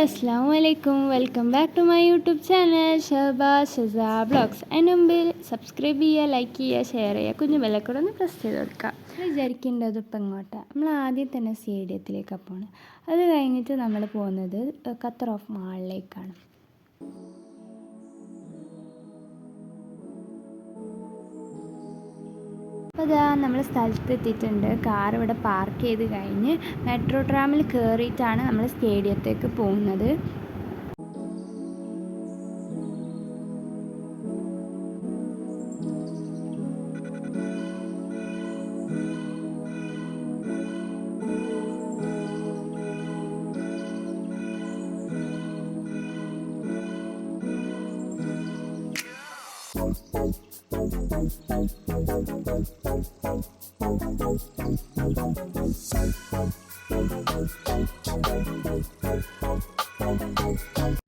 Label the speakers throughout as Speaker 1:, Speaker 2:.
Speaker 1: അസ്സാം വലൈക്കും welcome back to my YouTube channel Shaba Shasa blogs അതിന് മുമ്പിൽ സബ്സ്ക്രൈബ് ചെയ്യുക ലൈക്ക് ചെയ്യുക ഷെയർ ചെയ്യുക കുഞ്ഞു ബെല്ലക്കൂടെ ഒന്ന് പ്രസ് ചെയ്ത് കൊടുക്കുക. വിചാരിക്കേണ്ടത് ഇപ്പം ഇങ്ങോട്ടാണ് നമ്മൾ ആദ്യം തന്നെ സ്റ്റേഡിയത്തിലേക്കാണ് പോകുന്നത് അത് കഴിഞ്ഞിട്ട് നമ്മൾ പോകുന്നത് ഖത്തർ ഓഫ് മാളിലേക്കാണ്. അപ്പോൾ ഇതാ നമ്മൾ സ്ഥലത്ത് എത്തിയിട്ടുണ്ട് കാർ ഇവിടെ പാർക്ക് ചെയ്ത് കഴിഞ്ഞ് മെട്രോ ട്രാമിൽ കയറിയിട്ടാണ് നമ്മൾ സ്റ്റേഡിയത്തേക്ക് പോകുന്നത്.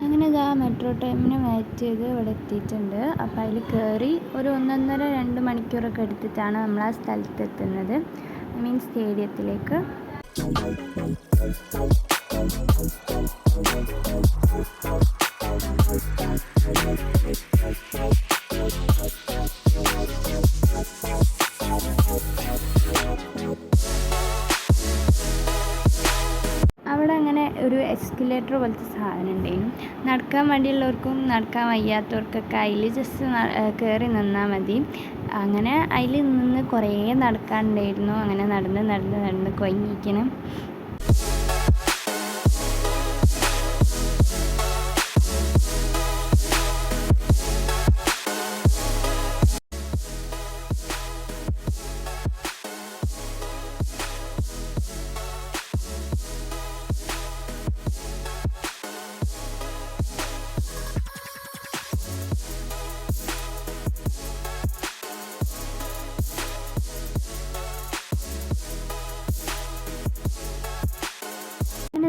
Speaker 1: അങ്ങനെ ഇതാ മെട്രോ ടൈമിന് വെയിറ്റ് ചെയ്ത് ഇവിടെ എത്തിയിട്ടുണ്ട്. അപ്പോൾ അതിൽ കയറി ഒരു ഒന്നൊന്നര രണ്ട് മണിക്കൂറൊക്കെ എടുത്തിട്ടാണ് നമ്മൾ ആ സ്ഥലത്ത് എത്തുന്നത് മീൻ സ്റ്റേഡിയത്തിലേക്ക് അവിടെ അങ്ങനെ ഒരു എസ്കലേറ്റർ പോലത്തെ സാധനം ഉണ്ടായിരുന്നു നടക്കാൻ വേണ്ടിയുള്ളവർക്കും നടക്കാൻ വയ്യാത്തവർക്കൊക്കെ അതിൽ ജസ്റ്റ് കയറി നിന്നാൽ മതി. അങ്ങനെ അതിൽ നിന്ന് കുറേ നടക്കാനുണ്ടായിരുന്നു. അങ്ങനെ നടന്ന് നടന്ന് നടന്ന് കൊഞ്ഞിക്കണം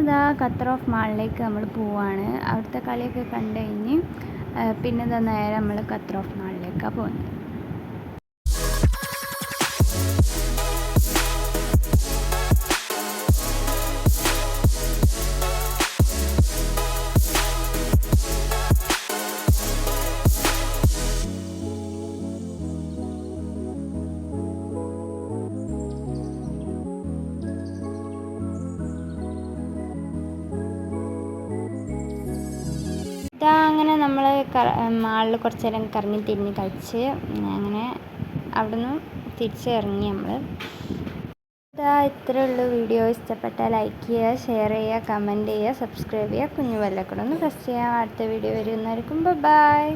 Speaker 1: ഇതാ ഖത്തർ ഓഫ് മാളിലേക്ക് നമ്മൾ പോവാണ്. അവിടുത്തെ കളിയൊക്കെ കണ്ടു കഴിഞ്ഞ് പിന്നെ നേരെ നമ്മൾ ഖത്തർ ഓഫ് മാളിലേക്കാണ് പോകുന്നത് അങ്ങനെ നമ്മൾ മാളിൽ കുറച്ച് നേരം കറങ്ങി തിരിഞ്ഞ് കഴിച്ച് അങ്ങനെ അവിടെ നിന്ന് തിരിച്ചിറങ്ങി നമ്മൾ ഇതാ ഇത്രേ ഉള്ളൂ വീഡിയോ. ഇഷ്ടപ്പെട്ടാൽ ലൈക്ക് ചെയ്യുക ഷെയർ ചെയ്യുക കമന്റ് ചെയ്യുക സബ്സ്ക്രൈബ് ചെയ്യുക. കുഞ്ഞു വല്ലക്കൂടെ ഒന്ന് പ്രസ് ചെയ്യാം അടുത്ത വീഡിയോ വരുന്നവർക്കും ബൈ